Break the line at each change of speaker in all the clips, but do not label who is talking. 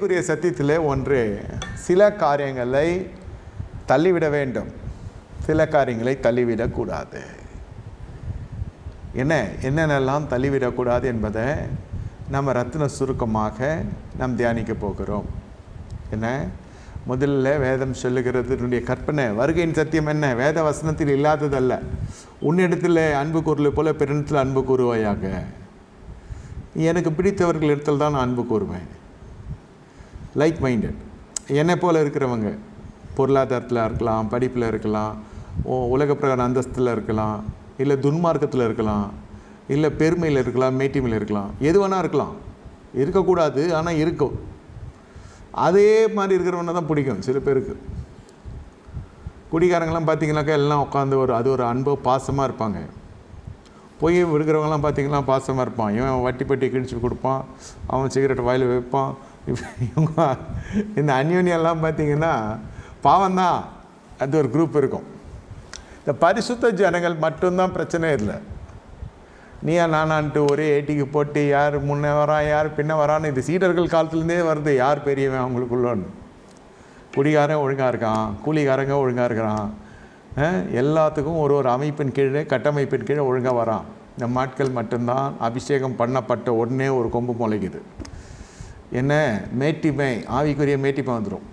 குறிய சத்தியத்தில் ஒன்று சில காரியங்களை தள்ளிவிட வேண்டும். சில காரியங்களை தள்ளிவிடக்கூடாது. என்ன? என்னென்னலாம் தள்ளிவிடக்கூடாது என்பதை நம்ம ரத்தின சுருக்கமாக நாம் தியானிக்க போகிறோம். என்ன? முதல்ல வேதம் சொல்லுகிறதுனுடைய கற்பனை வருகையின் சத்தியம் என்ன? வேத வசனத்தில் இல்லாததல்ல. உன்னிடத்தில் அன்பு கூறுவது போல பிறனிடத்தில் அன்பு கூறுவாயாக. எனக்கு பிடித்தவர்கள் இடத்துல தான் நான் அன்பு கூறுவேன். லைக் மைண்டட் என்னை போல் இருக்கிறவங்க பொருளாதாரத்தில் இருக்கலாம் படிப்பில் இருக்கலாம் உ- உலக பிரகார அந்தஸ்தில் இருக்கலாம் இல்லை துன்மார்க்கத்தில் இருக்கலாம் இல்லை பெருமையில் இருக்கலாம் மேட்டிமையில் இருக்கலாம். எது வேணால் இருக்கலாம். இருக்கக்கூடாது ஆனால் இருக்கும். அதே மாதிரி இருக்கிறவனை தான் பிடிக்கும் சில பேருக்கு. குடிகாரங்களாம் பார்த்தீங்கன்னாக்கா எல்லாம் உட்காந்து ஒரு அது ஒரு அன்பு பாசமாக இருப்பாங்க. போய் விடுக்கிறவங்களாம் பார்த்தீங்கன்னா பாசமாக இருப்பான். இவன் வட்டி பட்டி கிழிச்சு கொடுப்பான். அவன் சிகரெட் வாயில் வைப்பான். இப்ப இவங்க இந்த அந்யோன்யெல்லாம் பார்த்தீங்கன்னா பாவம்தான். அது ஒரு குரூப் இருக்கும். இந்த பரிசுத்த ஜனங்கள் மட்டும்தான் பிரச்சனை இல்லை. நீயா நானான்ட்டு ஒரே ஏட்டிக்கு போட்டு யார் முன்னே வரான் யார் பின்ன வரான்னு இது சீடர்கள் காலத்துலேருந்தே வருது. யார் பெரியவன் அவங்களுக்குள்ளன்னு. குடிகாரன் ஒழுங்காக இருக்கான் கூலிகாரங்க ஒழுங்காக இருக்கிறான். எல்லாத்துக்கும் ஒரு ஒரு அமைப்பின் கீழே கட்டமைப்பின் கீழே ஒழுங்காக வரான். இந்த மாட்கள் மட்டும்தான் அபிஷேகம் பண்ணப்பட்ட உடனே ஒரு கொம்பு முளைக்குது. என்ன மேட்டிமை ஆவிக்குரிய மேட்டிமை வந்துடும்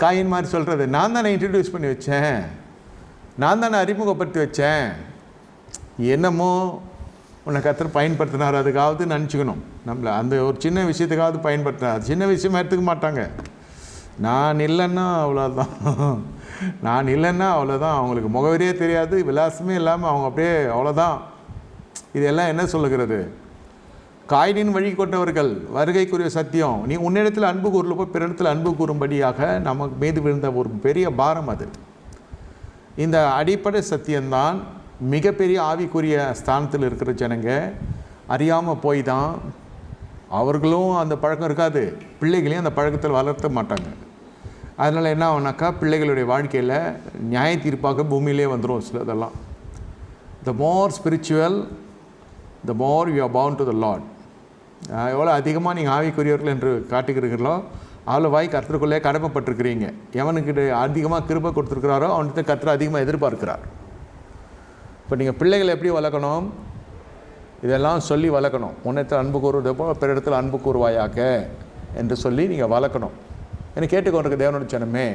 காயின் மாதிரி சொல்கிறது நான் தானே இன்ட்ரடியூஸ் பண்ணி வச்சேன். நான் தானே அறிமுகப்படுத்தி வச்சேன். என்னமோ உன்னை கத்தர் பயன்படுத்தினார் அதுக்காவது நினச்சிக்கணும். நம்மளை அந்த ஒரு சின்ன விஷயத்துக்காவது பயன்படுத்தினார். சின்ன விஷயமா எடுத்துக்க மாட்டாங்க. நான் இல்லைன்னா அவ்வளோதான் நான் இல்லைன்னா அவ்வளோதான் அவங்களுக்கு முகவரியே தெரியாது விலாசமே இல்லாமல் அவங்க அப்படியே அவ்வளோதான் இதெல்லாம் என்ன சொல்லுகிறது? காயினின் வழி கொண்டவர்கள் வருகைக்குரிய சத்தியம். நீ உன்னிடத்தில் அன்பு கூறலப்போ போய் பிறனிடத்தில் அன்பு கூறும்படியாக நமக்கு மீது விழுந்த ஒரு பெரிய பாரம் அது. இந்த அடிப்படை சத்தியம்தான் மிகப்பெரிய ஆவிக்குரிய ஸ்தானத்தில் இருக்கிற ஜனங்க அறியாமல் போய் தான் அவர்களும் அந்த பழக்கம் இருக்காது. பிள்ளைகளையும் அந்த பழக்கத்தில் வளர்த்த மாட்டாங்க. அதனால் என்ன ஆகுனாக்கா பிள்ளைகளுடைய வாழ்க்கையில் நியாய தீர்ப்பாக பூமியிலே வந்துடும் சில இதெல்லாம் the more spiritual the more you are bound to the lot எவ்வளோ அதிகமாக நீங்கள் ஆவிக்குரியவர்கள் என்று காட்டுகிறீர்களோ அவ்வளோ வாய் கர்த்தருக்குள்ளே கடமைப்பட்டிருக்கிறீங்க. எவனுக்கு அதிகமாக கிருப்பை கொடுத்துருக்கிறாரோ அவன்கிட்ட கர்த்தர் அதிகமாக எதிர்பார்க்கிறார். இப்போ நீங்கள் பிள்ளைகளை எப்படி வளர்க்கணும்? இதெல்லாம் சொல்லி வளர்க்கணும். உன்னத்தில் அன்பு கூறுவது போல் பிற இடத்துல அன்பு கூறுவாயாக்க என்று சொல்லி நீங்கள் வளர்க்கணும். என்னை கேட்டுக்கொண்டிருக்க தேவனோட சனமே